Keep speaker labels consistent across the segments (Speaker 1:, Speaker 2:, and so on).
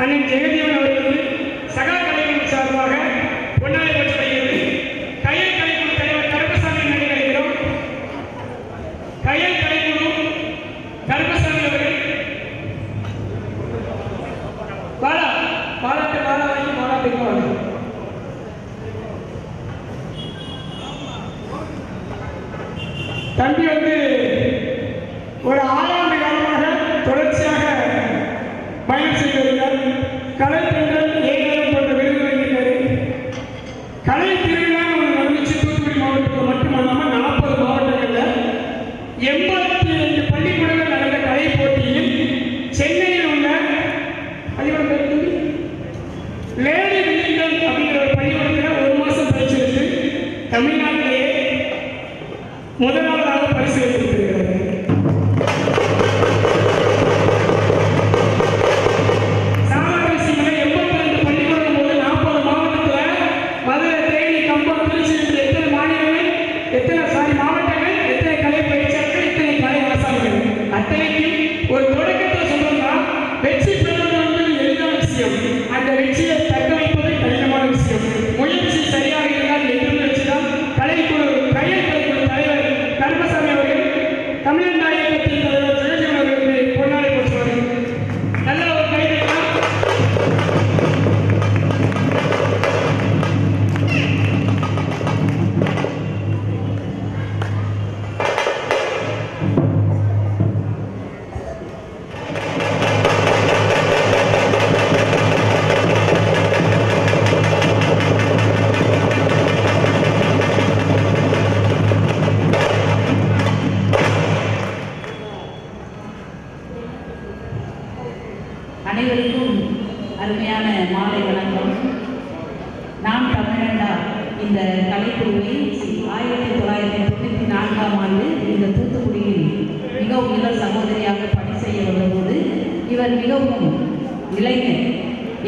Speaker 1: அண்ணன் ஜெகதீவன் அவர்களுக்கு சகா கலைஞர் சார்பாக பொன்னாலை பற்றுகிறது கயல் கலைக்குழு தலைவர் கருப்பசாமி நடிகர்களும் கயல் கலைக்குழு கருப்பசாமி அவர்கள். பாலா பாலாட்டு பாலா வாங்கி பாலாட்டுக்கு தம்பி வந்து ஒரு ஆறாண்டு காலமாக தொடர்ச்சியாக பயணம் செய்து கலை பெண்கள் ஏகாலம் போன்ற விருது வாங்கியிருக்காரு கலை திருவிழா ஒன்று நடந்துச்சு தூத்துக்குடி மாவட்டத்தில் மட்டும் மட்டுமல்லாமல் நாற்பது மாவட்டங்களில் எண்பத்தி ஐந்து பள்ளிக்கூடங்கள் நடந்த கலை போட்டியில் சென்னையில் உள்ள அதிபர் பேர் லேடி வில்லிங்டன் அப்படிங்கிற ஒரு பள்ளிக்கூடத்தில் ஒரு மாதம் படிச்சிருக்கு. தமிழ்நாட்டிலேயே முதலாவதாக
Speaker 2: அனைவருக்கும் அருமையான மாலை வணக்கம். நான் தமிழண்டா இந்த கலைக்குழுவை ஆயிரத்தி தொள்ளாயிரத்தி தொண்ணூற்றி நான்காம் ஆண்டு இந்த தூத்துக்குடியில் மிகவும் இள சகோதரியாக பணி செய்ய வந்தபோது இவர் மிகவும் இளைஞர்.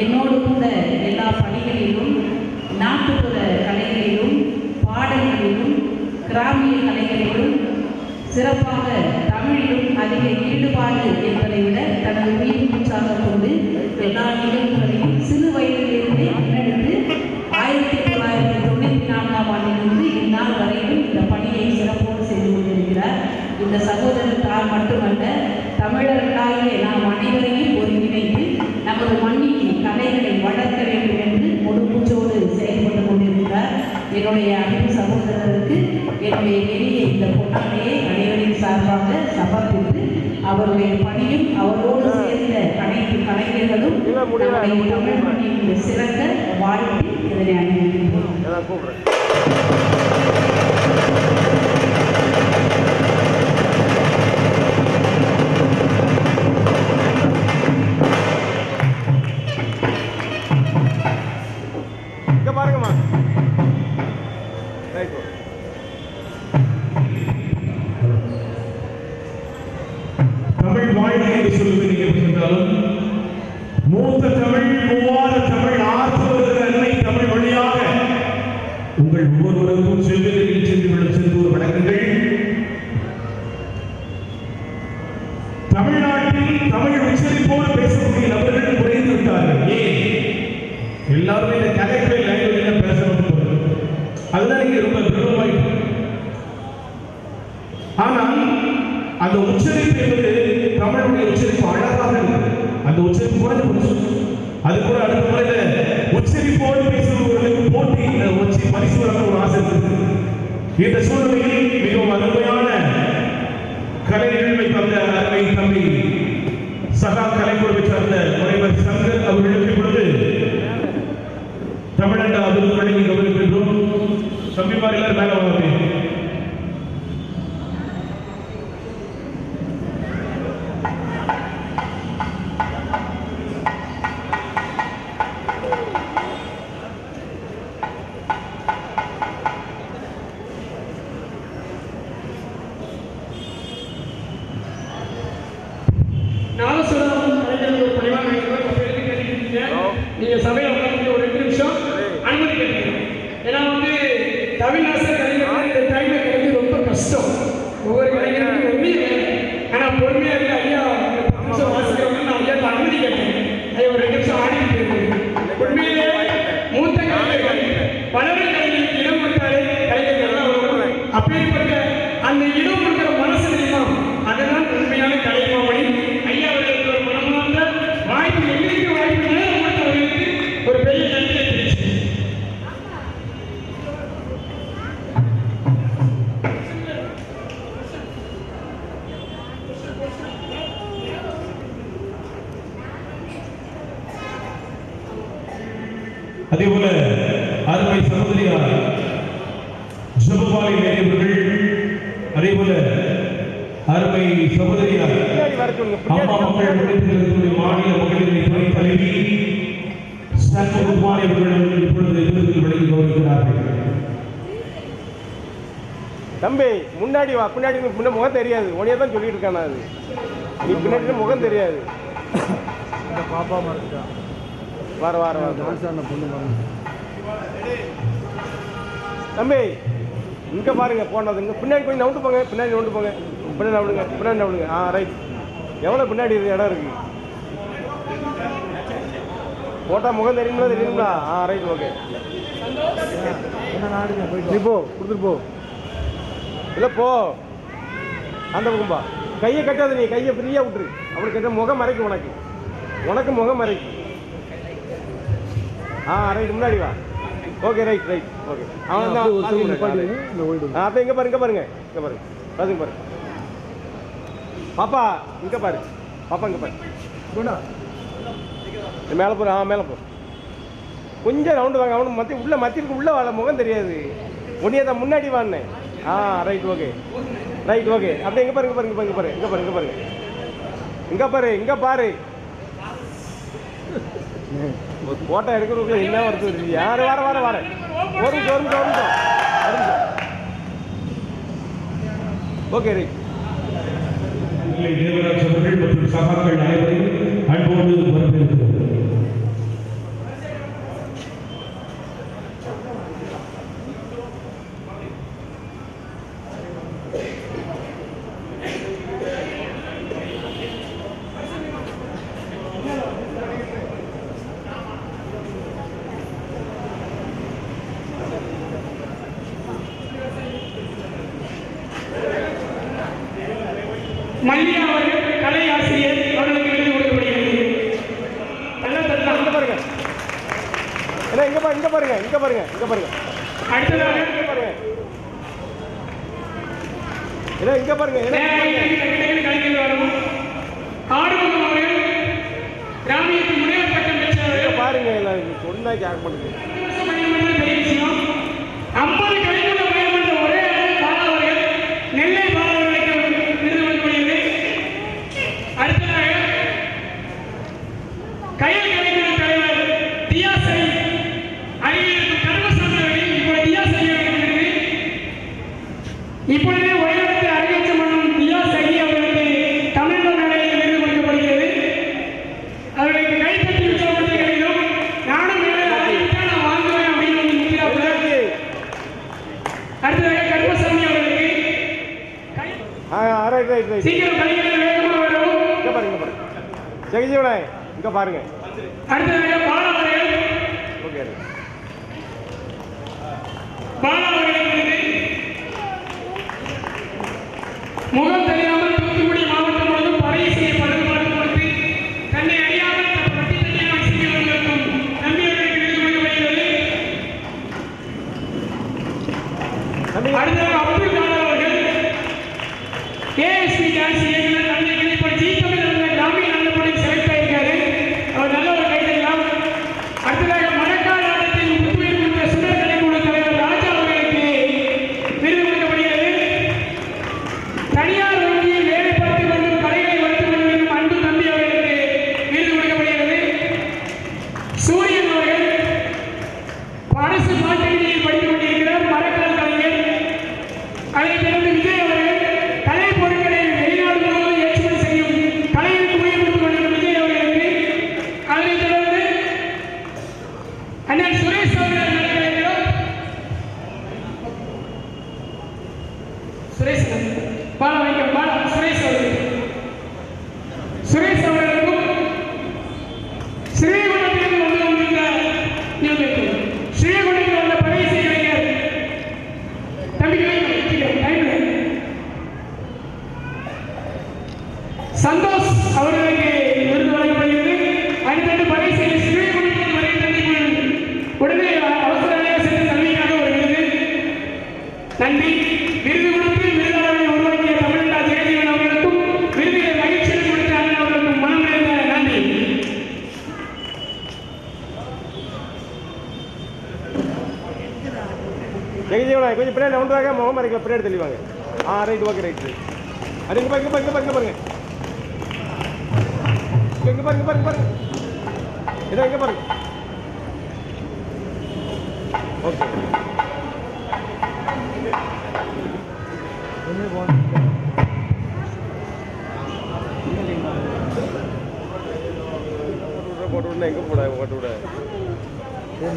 Speaker 2: என்னோடு கூட எல்லா பணிகளிலும் நாட்டுப்புற கலைகளிலும் பாடல்களிலும் கிராமிய கலைகளிலும் சிறப்பாக தமிழிலும் அதிக ஈடுபாடு என்பதை விட தனது உயிர் மூச்சாக கொண்டு எல்லா நிகழ்வுகளையும் சிறு வயதிலிருந்தே முன்னெடுத்து ஆயிரத்தி தொள்ளாயிரத்தி தொண்ணூற்றி நான்காம் ஆண்டிலிருந்து இந்நாள் வரையிலும் இந்த பணியை சிறப்போடு செய்து கொண்டிருக்கிறார். இந்த சகோதரர் தான் மட்டுமல்ல தமிழர்களாகிய நாம் அனைவரையும் ஒருங்கிணைத்து நமது மண்ணில் கலைகளை வளர்க்க வேண்டும் என்று முழுமூச்சோடு செயல்பட்டு கொண்டிருக்கிறார். என்னுடைய அன்பு சகோதரருக்கு என்னுடைய எளிய இந்த பொன்னாடையை அனைவரும் சார்பாக சமர்ப்பித்து அவருடைய பணியும் அவரோடு சேர்ந்த அனைத்து கலைஞர்களும் நம்முடைய தமிழ் மண்ணில் சிறக்க வாழ்த்தி இதனை அனுமதிக்கிறோம்
Speaker 3: இருக்கிறது ரொம்ப பிரபலமாயிட்டு ஆனால் அந்த உச்சரிப்பு என்பது தமிழுடைய உச்சரிப்பு அழகாக இருக்கு அந்த உச்சரிப்பு குறைஞ்சு போச்சு. அது கூட அடுத்த முறையில உச்சரிப்போடு பேசுபவர்களுக்கு போட்டி வச்சு பரிசு வழங்க ஒரு ஆசை இருக்கு இந்த சூழ்நிலையில் மிகவும் அருமையான கலை நிகழ்வை தந்த அருமை தம்பி சகா கலைக்குழுவை சார்ந்த முனைவர் சங்கர் அவர்களுக்கு இப்பொழுது தமிழண்டா விருது வழங்கி கௌரவிக்கின்றோம் தம்பிமார் எல்லாரும் மேல வாங்க
Speaker 1: நாதசுரம் கலைஞர்கள் ஒரு பணிவாக வேண்டுகோள் அப்ப எதுக்கு கேட்டுக்கிட்டீங்க நீங்க சபையில் உட்கார்ந்து ஒரு ரெண்டு நிமிஷம் அனுமதி கேட்டுக்கணும் ஏன்னா வந்து தமிழ்நாசர் கலைஞர்கள் இந்த டைம்ல கிடைக்கிறது ரொம்ப கஷ்டம் ஒவ்வொரு கலைஞருக்கும் ஒன்றே ஆனா பொறுமையா இருக்கு ஐயா இந்த பத்து நிமிஷம் வாசிக்கிறவங்க நான் ஐயா அனுமதி கேட்டேன் ஐயா ஒரு ரெண்டு நிமிஷம் உண்மையிலே மூத்த கலைஞர்கள் வளரும் கலைஞர்களுக்கு இடம் கொடுத்தாலே கலைஞர்கள் எல்லாம் அப்படிப்பட்ட அந்த இடம் கொடுக்கிற மனசு தெரியுமா அதுதான் உண்மையான கலைமாமணி ஐயா அவர்களுக்கு ஒரு மனமார்ந்த வாய்ப்பு எங்களுக்கு வாய்ப்பு அவர்களுக்கு ஒரு பெரிய நன்றியை தெரிவிச்சு
Speaker 3: அதே போல அருமை சகோதரியார் ஜபபாலி நேயவர்கள் அதே போல அருமை சகோதரியார் அம்மா மக்கள் முன்னேற்றத்திற்கு மாநில மகளிர் துணை தலைவி சண்முககுமாரி அவர்கள் இப்பொழுது விருதுகள் வழங்கி கௌரவிக்கிறார்கள்.
Speaker 4: தம்பி முன்னாடி வா பின்னாடி முன்ன முகம் தெரியாது. உனையே தான் சொல்லிட்டு இருக்கான் அது நீ பின்னாடி முகம் தெரியாது.
Speaker 5: பாப்பா மறந்துட்டா.
Speaker 4: வர வர வர.
Speaker 5: பொண்ணு
Speaker 4: தம்பி இங்கே பாருங்கள் போனது. இங்கே பின்னாடி கொஞ்சம் நவுண்டு போங்க பின்னாடி நவுண்டு போங்க. பின்னாடி நவுடுங்க பின்னாடி நவுடுங்க ஆ ரைட் எவ்வளோ பின்னாடி இடம் இருக்குது போட்டால் முகம் தெரியுங்களா தெரியுங்களா ஆ ரைட் ஓகே
Speaker 5: நீ போ கொடுத்துட்டு போ.
Speaker 4: இல்லை போ. அந்த பக்கம்பா கையை கட்டாத நீ கையை ஃப்ரீயாக விட்டுரு. அவனுக்கு கட்ட முகம் மறைக்கும் உனக்கு. உனக்கு முகம் மறைக்கும். ஆ ரைட் முன்னாடி வா. ஓகே ரைட் ரைட் ஓகே அவன் தான் அப்போ இங்கே பாரு இங்கே பாருங்க. இங்கே பாருங்க அதுங்க பாரு. பாப்பா இங்கே பாரு. பாப்பா இங்கே பாரு.
Speaker 5: கொண்டா
Speaker 4: மேலே போ ஆ மேலே போ. கொஞ்சம் ரவுண்டு வாங்க. அவனுக்கு மத்தி உள்ள மத்திருக்கு உள்ள வாழ முகம் தெரியாது. உன்னையே தான் முன்னாடி வாண்ணே ah right okay right okay அப்படியே இங்கே பாரு இங்கே பாரு இங்கே பாரு இங்கே பாரு இங்கே பாரு. இங்கே பாரு இங்கே பாரு. போட்டோ எடுக்கிறதுக்குள்ள என்ன வருது யார்? வர வர வர. ஒரு நிமிஷம் ஒரு நிமிஷம் ஒரு நிமிஷம். ஓகே ரைட்
Speaker 3: தேவராஜ் அவர்கள் மற்றும் சகாக்கள் அனைவரையும் அன்போடு வரவேற்கிறோம்
Speaker 1: மல்லிகா அவர்கள் கலை ஆசிரியர் அவர்களுக்கு விருது கொடுக்கப்படுகிறது நல்ல தருணம்.
Speaker 4: இங்கே பாருங்க ஏன்னா இங்கே பாருங்க இங்கே பாருங்க இங்கே பாருங்க இங்கே பாருங்க
Speaker 1: அடுத்ததாக
Speaker 4: இங்கே பாருங்க ஏன்னா இங்கே பாருங்க பாருங்க.
Speaker 1: கலைஞர் வரும் ஆறுமுகம் அவர்கள் கிராமியத்தின் முனைவர் பட்டம்
Speaker 4: இங்க
Speaker 1: பெற்றவர்கள்
Speaker 4: பாருங்க எல்லாம் இது சொன்னா கேட்க மாட்டேங்குது
Speaker 1: இலவச மணிமண்டலம் பெரிய விஷயம் ஐம்பது கலைஞர் மணிமன்ற ஒரே ஆள் பாலா அவர்கள் நெல்லை பாலா அவர்களுக்கு விருது வழங்கப்படுகிறது அடுத்ததாக கையல் கலைஞர் தலைவர் தியாசை அறிவியலுக்கு கருமசாமி அவர்கள் இப்பொழுது தியாசை அவர்களுக்கு இப்பொழுதே உயரத்து அறிவிச்ச மன்னம் தியாசை அவர்களுக்கு தமிழக மேடையில் விருது கொடுக்கப்படுகிறது அவர்களுக்கு கைத்தட்டி உற்சாகப்படுத்துகிறோம் நானும் மேலே அறிவித்தா நான் வாங்குவேன் அப்படின்னு நிற்கிறாப்புல
Speaker 4: என்னாச்சு?
Speaker 1: அடுத்ததாக கருமசாமி அவர்களுக்கு கை-
Speaker 4: ஆ ரைட் ரைட் ரைட்.
Speaker 1: சீக்கிரம் கலைஞர்கள் வேகமாக வரவும்
Speaker 4: இங்கே பாருங்க பாருங்க. ஜெகஜீவனே இங்கே பாருங்க. ஓகே
Speaker 1: முகம் தெரியாமல் சுரேஷ் பால வைக்க பால சுரேஷ் சுரேஷ்
Speaker 4: அவர்கள் கொஞ்சம் பின்னாடி ரவுண்டு வாங்க முகம் மறைக்கல பின்னாடி தெளிவாங்க ஆ ரைட் ஓகே ரைட் அது இங்கே பாருங்க. பாருங்க பாருங்க பாருங்க இங்கே பாருங்க பாருங்க பாருங்க. இதோ இங்கே பாருங்க. ஓகே போட்டு விடணும் எங்கே போட போட்டு விட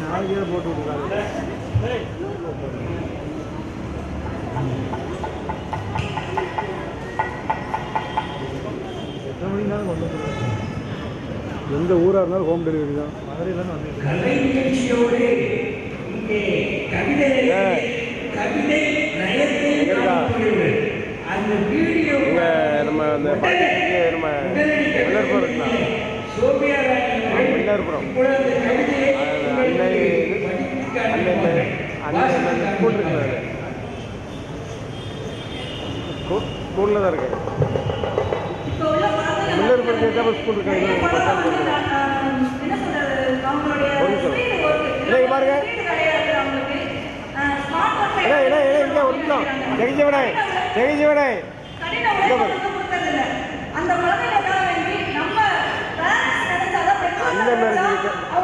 Speaker 5: நாளைக்கே போட்டு விட்டுருக்காங்க எந்த ஊராக இருந்தாலும் ஹோம் டெலிவரி தான். மதுரையிலேருந்து வந்துருக்காங்க
Speaker 6: கலை நிகழ்ச்சியோடு இங்கே கவிதையை
Speaker 4: ஆ.
Speaker 6: கவிதை நயத்தை
Speaker 4: எங்கடா?
Speaker 6: காணப்படுகிறது.
Speaker 2: என்ன சொல்றது அவங்களுடைய
Speaker 4: ஒரு நிமிஷம்.
Speaker 2: screen work.
Speaker 4: இல்லை, பாருங்க.
Speaker 2: கடின உழைப்பு வந்து கொடுத்ததில்ல. அந்த
Speaker 4: மாதிரி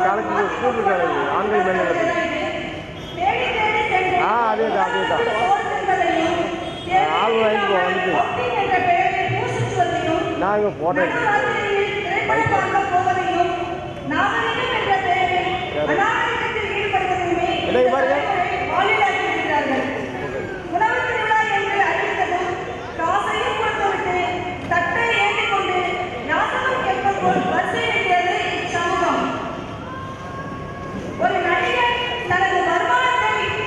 Speaker 4: காலேஜ் ஸ்கூல் இருக்காது. ஆண்கள் மேலே இருக்கு.
Speaker 2: தேடி தேடி சென்று
Speaker 4: ஆ, ஆள்
Speaker 2: வாங்கி
Speaker 4: வந்து நான் இங்கே
Speaker 2: போட்டேன்
Speaker 4: இல்லை பாருங்க.